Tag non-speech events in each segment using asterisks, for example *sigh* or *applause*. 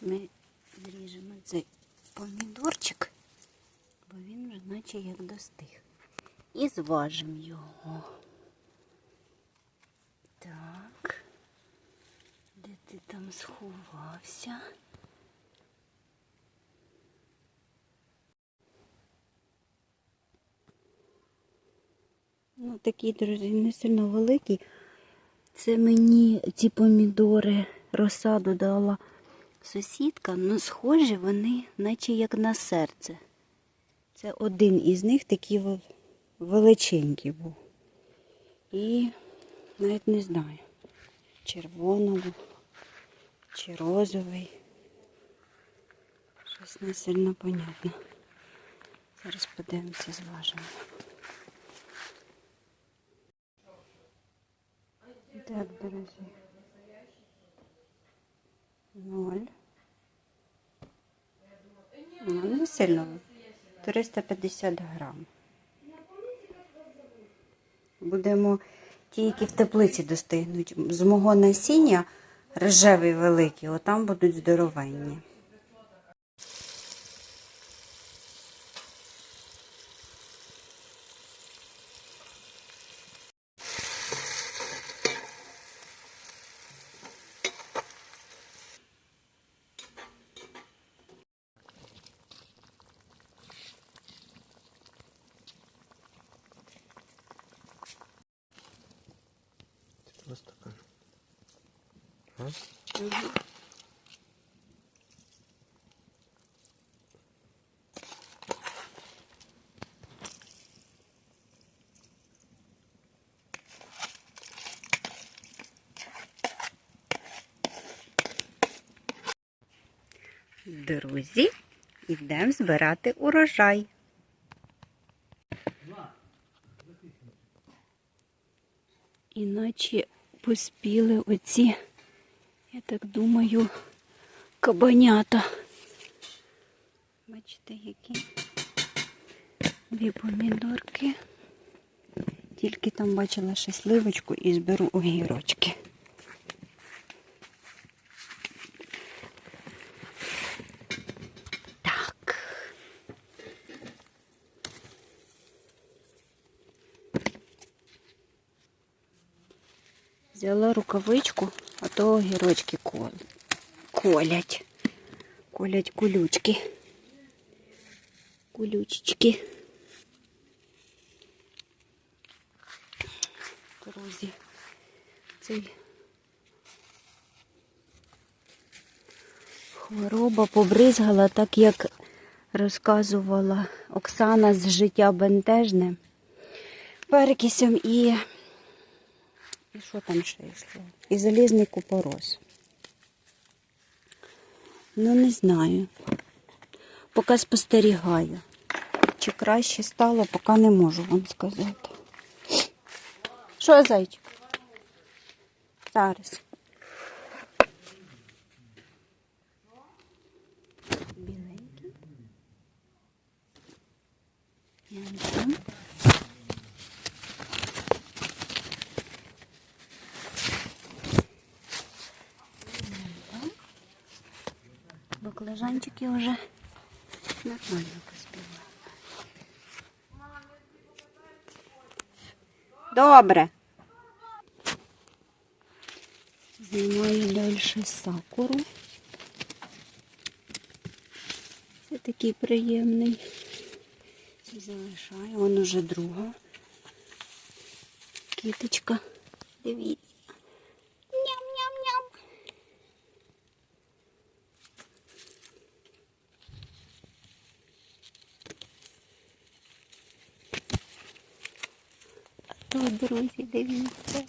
Зараз ми зріжемо цей помідорчик, бо він вже наче як достиг. І зважимо його. Так. Де ти там сховався? Ну, такий, друзі, не сильно великий. Це мені ці помідори розсаду дала сусідка, ну схожі вони, наче як на серце. Це один із них такий величенький був. І навіть не знаю, червоного чи розовий. Щось не сильно понятно. Зараз подивимося, зважимо. Так, дорогі. Ноль. Ну, не сильно. 350 грам. Будемо ті, які в теплиці достигнуть. З мого насіння рожевий великий, отам будуть здоровенні. Два стакана. А? Друзі, йдемо збирати урожай. Іначе поспіли оці, я так думаю, кабанята. Бачите, які дві помідорки. Тільки там бачила ще сливочку і зберу огірочки. Взяла рукавичку, а то огірочки кол... колять. Колять колючки. Колючечки. Друзі, цей хвороба побризгала, так як розказувала Оксана з життя бентежне. Перекисем і. І що там ще йшло? І залізний купорос. Ну, не знаю. Поки спостерігаю. Чи краще стало, поки не можу вам сказати. Що, зайчик? Зараз. Біленький. Янка. Баклажанчики уже нормально поспівали. Добре. Знімаю далі сакуру. Це такий приємний. Залишаю. Вон уже друга. Кіточка. Дивіться. Друзі, дивіться.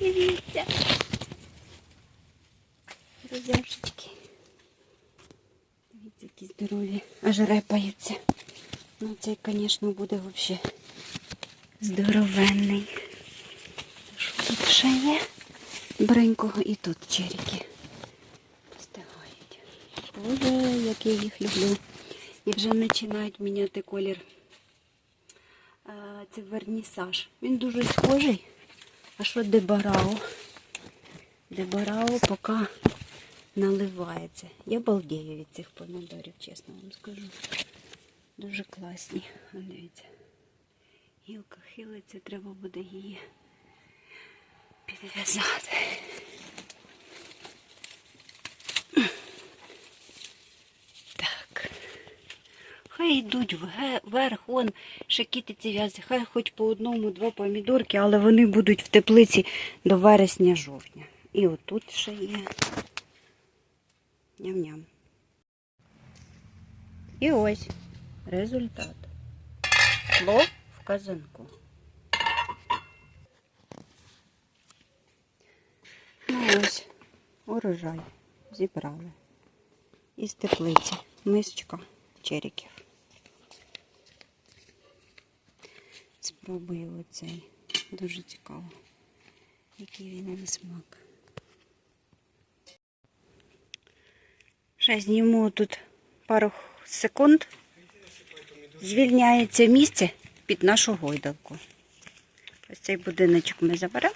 Дивіться. Розяшечки. Дивіться, які здорові. Аж репаються. Ну, цей, звісно, буде взагалі здоровенний. Що тут ще є? Бренького і тут черіки постигають. Боже, як я їх люблю. І вже починають міняти колір. Це вернісаж. Він дуже схожий. А що дебарао? Дебарао поки наливається. Я балдею від цих помідорів, чесно вам скажу. Дуже класні. Дивіться. Гілка хилиться, треба буде її підв'язати. Хай йдуть вверх, вон шакітиці в'язи, хай хоч по одному, два помідорки, але вони будуть в теплиці до вересня-жовтня. І отут ще є. Ням-ням. І ось результат. Плов в казанку. Ну ось, урожай зібрали. Із теплиці. Мисочка черіків. Спробую оцей. Дуже цікаво, який він на смак. Ще зніму тут пару секунд. Звільняється місце під нашу гойдалку. Ось цей будиночок ми заберемо.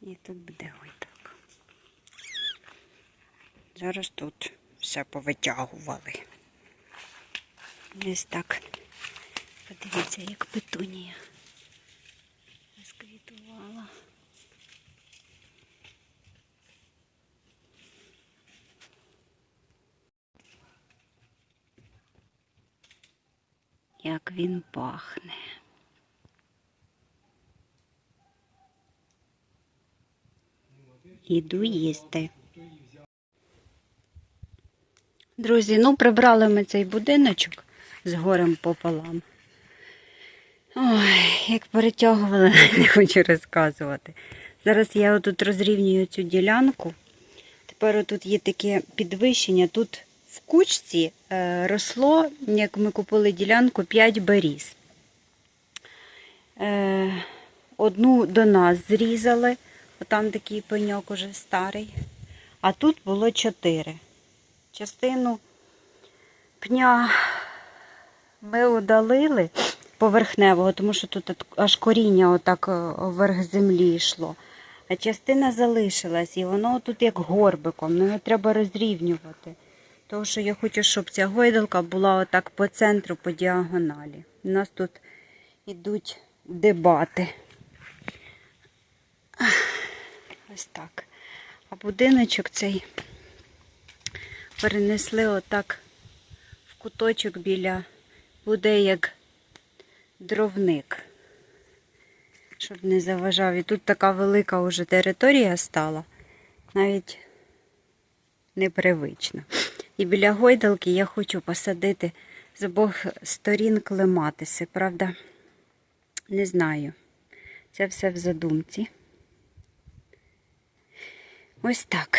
І тут буде гойдалка. Зараз тут все повитягували. Ось так. Подивіться, як петунія розквітувала. Як він пахне. Іду їсти. Друзі, ну прибрали ми цей будиночок з горем пополам. Ой, як перетягували, *laughs* не хочу розказувати. Зараз я отут розрівнюю цю ділянку. Тепер отут є таке підвищення. Тут в кучці е, росло, як ми купили ділянку, 5 беріз. Е, одну до нас зрізали, отам такий пеньок уже старий. А тут було 4. Частину пня ми удалили поверхневого, тому що тут аж коріння отак е, вверх землі йшло. А частина залишилась, і воно тут як горбиком, ну його треба розрівнювати. Тому що я хочу, щоб ця гойдалка була отак по центру, по діагоналі. У нас тут йдуть дебати. Ось так. А будиночок цей перенесли отак в куточок біля, буде як дровник, щоб не заважав. І тут така велика вже територія стала, навіть непривично. І біля гойдалки я хочу посадити з обох сторін клематиси, правда? Не знаю. Це все в задумці. Ось так.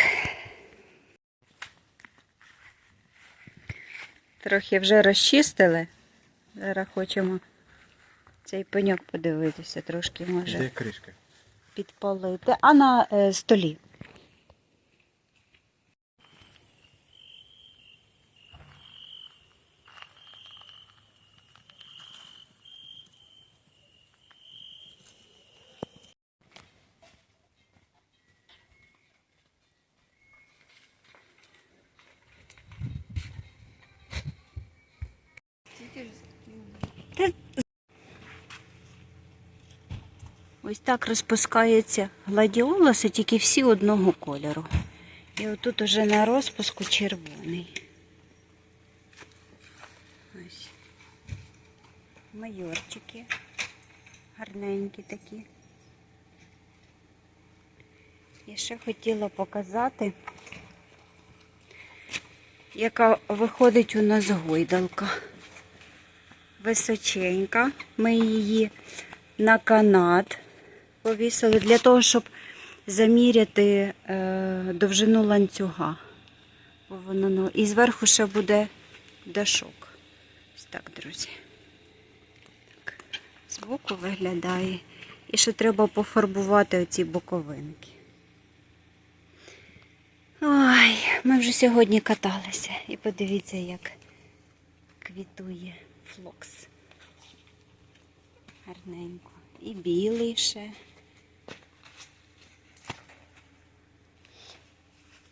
Трохи вже розчистили. Зараз хочемо цей пеньок подивитися, трошки може Де кришка? підпалити. А на е, столі. Ось так розпускаються гладіолуси, тільки всі одного кольору. І отут уже на розпуску червоний. Ось. Майорчики. Гарненькі такі. І ще хотіла показати, яка виходить у нас гойдалка. Височенька. Ми її на канат повісили для того, щоб заміряти е, довжину ланцюга. Ну, і зверху ще буде дашок. Ось так, друзі. Так, збоку виглядає. І ще треба пофарбувати оці боковинки. Ой, ми вже сьогодні каталися. І подивіться, як квітує флокс. Гарненько. І білий ще.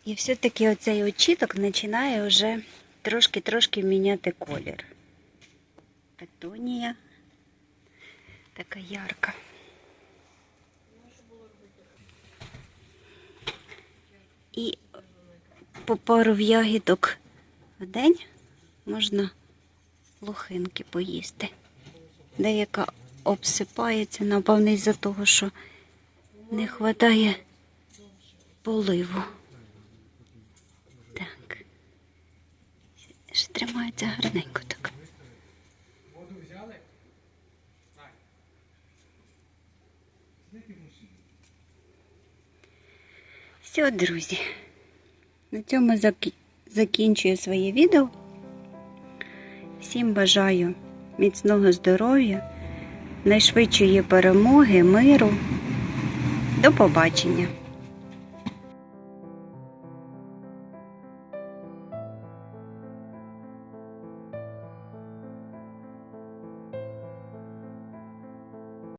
І все-таки оцей очіток починає вже трошки-трошки міняти колір. Петунія. Така ярка. І по пару в ягідок в день можна лохинки поїсти. Деяка обсипається, напевно, із-за того, що не вистачає поливу. Так. Тримається гарненько так. Все, друзі. На цьому закінчую своє відео. Всім бажаю міцного здоров'я, найшвидшої перемоги, миру. До побачення!